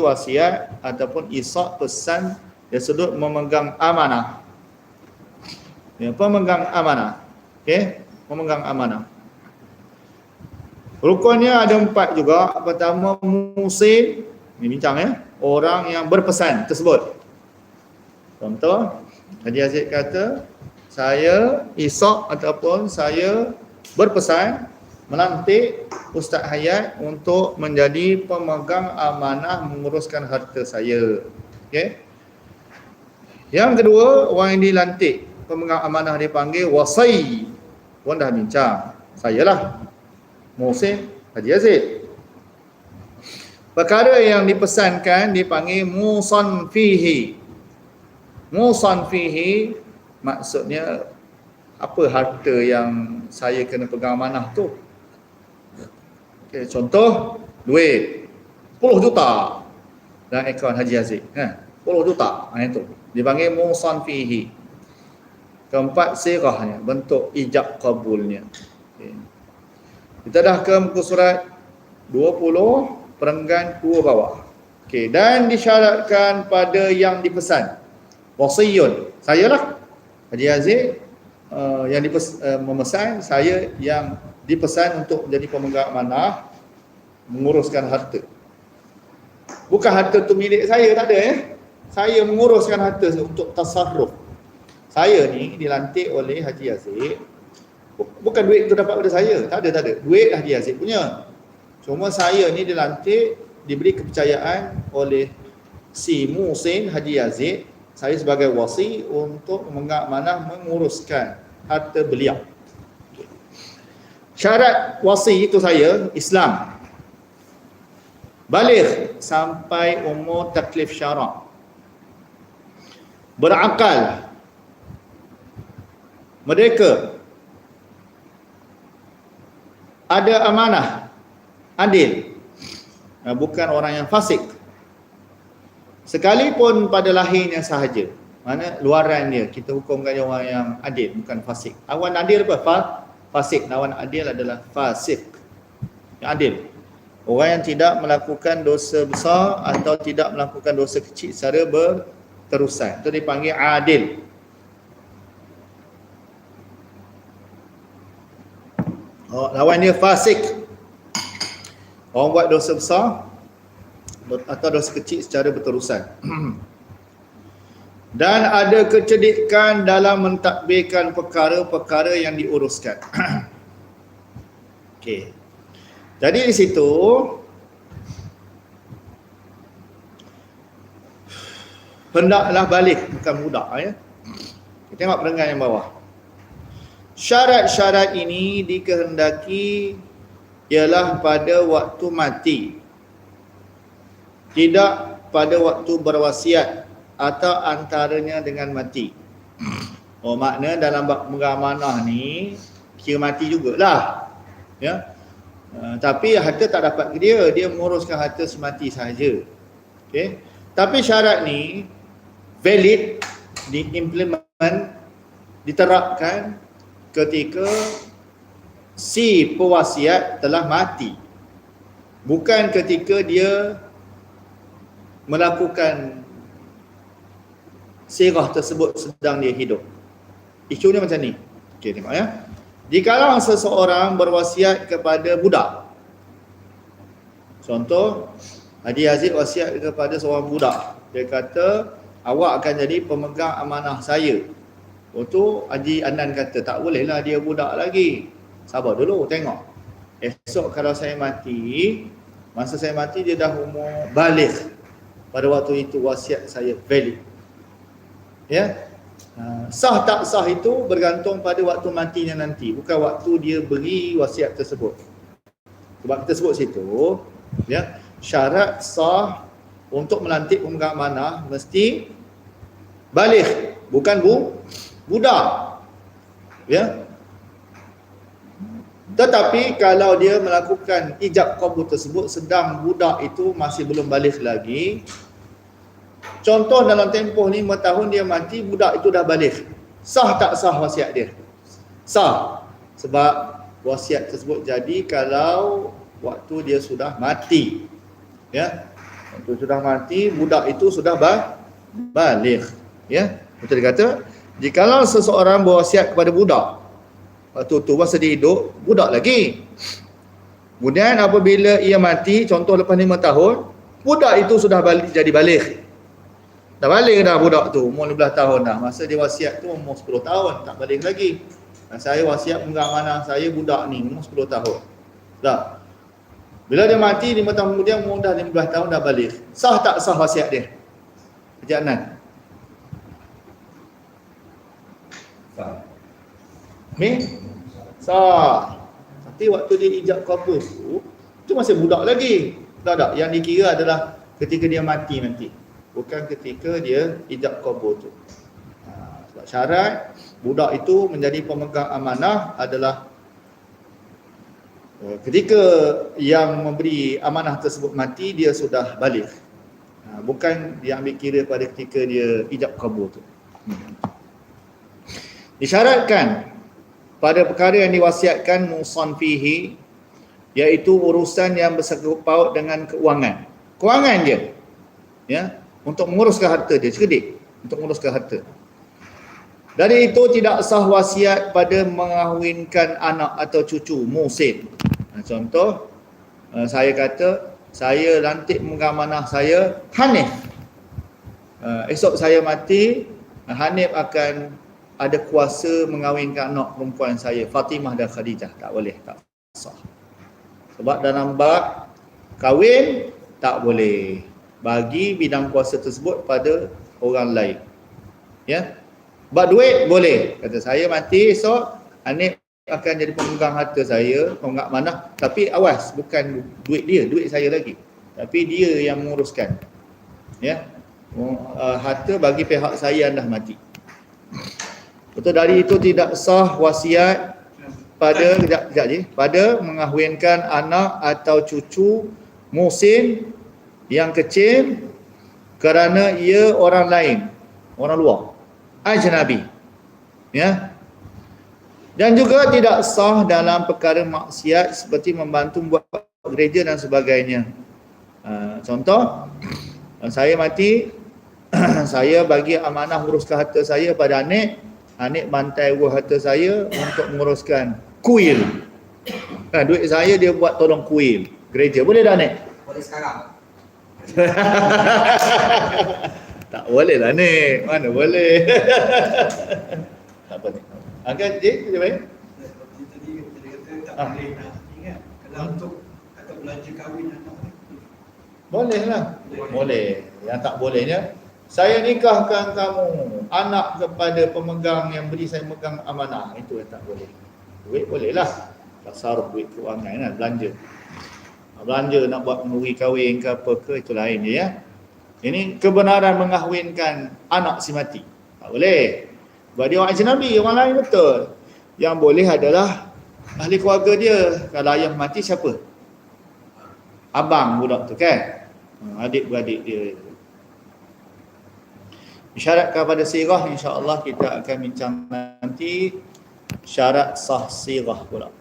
wasiat ataupun isak pesan dia sudut memegang amanah. Ya, pemegang amanah. Okey, pemegang amanah. Rukunnya ada empat juga. Pertama, musim. Ini bincang ya. Orang yang berpesan tersebut. Contoh, Haji Aziz kata, saya isak ataupun saya berpesan melantik Ustaz Hayat untuk menjadi pemegang amanah menguruskan harta saya. Okay? Yang kedua, orang yang dilantik pemegang amanah dipanggil wasai. Pun dah bincang. Saya lah. Muhsin Haji Aziz. Perkara yang dipesankan dipanggil musan fihi. Musan fihi maksudnya apa harta yang saya kena pegang amanah tu. Okay, contoh duit 10 juta dalam akaun Haji Aziz. Ha, 10 juta. Ha, itu. Dipanggil musan fihi. Keempat sirahnya, bentuk ijab kabulnya. Okay. Kita dah ke muka surat 20 perenggan 2 bawah. Okey, dan disyaratkan pada yang dipesan. Wasiyun. Saya lah. Haji Aziz uh, yang dipes, uh, memesan, saya yang dipesan untuk menjadi pemegang amanah menguruskan harta. Bukan harta tu milik saya, tak ada eh. Saya menguruskan harta untuk tasarruf. Saya ni dilantik oleh Haji Aziz bukan duit tu dapat pada saya tak ada tak ada duit Haji Aziz punya cuma saya ni dilantik diberi kepercayaan oleh si Musin Haji Aziz saya sebagai wasi untuk mengamanah menguruskan harta beliau syarat wasi itu saya Islam balik. Sampai umur taklif syarak. Berakal. Mereka ada amanah. Adil. Bukan orang yang fasik. Sekalipun pada lahirnya sahaja. Mana luaran dia? Kita hukumkan dia orang yang adil bukan fasik. Awan adil apa? Fa, fasik. Awan adil adalah fasik. Yang adil orang yang tidak melakukan dosa besar atau tidak melakukan dosa kecil secara berterusan itu dipanggil adil Oh, lawan dia fasik. Orang buat dosa besar atau dosa kecil secara berterusan. Dan ada kecedikan dalam mentadbirkan perkara-perkara yang diuruskan. Okey. Jadi di situ hendaklah balik bukan mudah ya. Kita tengok perenggan yang bawah. Syarat-syarat ini dikehendaki ialah pada waktu mati. Tidak pada waktu berwasiat atau antaranya dengan mati. Oh makna dalam bab mengamanah ni kira mati jugalah. Ya. Uh, tapi harta tak dapat ke dia, dia menguruskan harta semati saja. Okey. Tapi syarat ni valid diimplement diterapkan ketika si pewasiat telah mati bukan ketika dia melakukan sirah tersebut sedang dia hidup isunya macam ni okey tengok ya jika seseorang berwasiat kepada budak contoh Haji Aziz wasiat kepada seorang budak dia kata awak akan jadi pemegang amanah saya Oh tu Haji Anan kata tak boleh lah dia budak lagi. Sabar dulu tengok. Esok kalau saya mati, masa saya mati dia dah umur balik. Pada waktu itu wasiat saya valid. Ya. Ha, sah tak sah itu bergantung pada waktu matinya nanti, bukan waktu dia beri wasiat tersebut. Sebab kita sebut situ, ya, syarat sah untuk melantik pemegang amanah mesti balik, bukan bu budak ya tetapi kalau dia melakukan ijab kabul tersebut sedang budak itu masih belum balik lagi contoh dalam tempoh 5 tahun dia mati budak itu dah balik. Sah tak sah wasiat dia? Sah. Sebab wasiat tersebut jadi kalau waktu dia sudah mati. Ya? Waktu sudah mati, budak itu sudah ba balik. Ya, betul dia kata, jikalau seseorang berwasiat kepada budak, waktu tu masa dia hidup, budak lagi. Kemudian apabila ia mati, contoh lepas lima tahun, budak itu sudah balik, jadi balik. Dah balik dah budak tu, umur 15 tahun dah. Masa dia wasiat tu umur 10 tahun, tak balik lagi. Dan saya wasiat pegang mana saya budak ni, umur 10 tahun. Dah. Bila dia mati, 5 tahun kemudian umur dah 15 tahun dah balik. Sah tak sah wasiat dia? Perjalanan. Sah. Ni? Sah. Tapi waktu dia ijab kabur tu, tu masih budak lagi. Tak tak, yang dikira adalah ketika dia mati nanti. Bukan ketika dia ijab kabur tu. Ha, sebab syarat budak itu menjadi pemegang amanah adalah uh, ketika yang memberi amanah tersebut mati dia sudah balik. Ha, bukan dia ambil kira pada ketika dia ijab kabur tu. Hmm. Disyaratkan pada perkara yang diwasiatkan musan fihi iaitu urusan yang bersangkut paut dengan keuangan. Keuangan je. Ya, untuk menguruskan harta dia, cerdik untuk menguruskan harta. Dari itu tidak sah wasiat pada mengahwinkan anak atau cucu musin. Contoh eh, saya kata saya lantik mengamanah saya Hanif. Eh, esok saya mati Hanif akan ada kuasa mengahwinkan anak perempuan saya Fatimah dan Khadijah tak boleh tak sah sebab dalam bab kahwin tak boleh bagi bidang kuasa tersebut pada orang lain. Ya? Bab duit boleh. Kata saya mati esok Hanif akan jadi pemegang harta saya pemegang mana tapi awas bukan duit dia duit saya lagi. Tapi dia yang menguruskan. Ya? Uh, harta bagi pihak saya yang dah mati. Betul dari itu tidak sah wasiat pada kejap kejap je pada mengahwinkan anak atau cucu musin yang kecil kerana ia orang lain, orang luar. Ajnabi. Ya. Dan juga tidak sah dalam perkara maksiat seperti membantu buat gereja dan sebagainya. Uh, contoh saya mati saya bagi amanah uruskan harta saya pada anak Anik bantai buah harta saya untuk menguruskan kuil. Kan duit saya dia buat tolong kuil. Gereja boleh tak Anik? Boleh sekarang. tak boleh lah Nik. Mana boleh. tak apa Nik. Angkat je, macam mana? Seperti tadi kita kata tak Ah. boleh nak ingat kalau untuk kata belanja kahwin anak ni. Boleh lah. Boleh. Yang tak bolehnya, saya nikahkan kamu anak kepada pemegang yang beri saya megang amanah. Itu yang tak boleh. Duit boleh lah. Tasaruf duit kewangan lah, belanja. Belanja nak buat memberi kahwin ke apa ke, itu lain je ya. Ini kebenaran mengahwinkan anak si mati. Tak boleh. Sebab dia orang Nabi, orang lain betul. Yang boleh adalah ahli keluarga dia. Kalau ayah mati siapa? Abang budak tu kan? Adik-beradik dia. Isyaratkan pada sirah insya-Allah kita akan bincang nanti syarat sah sirah pula.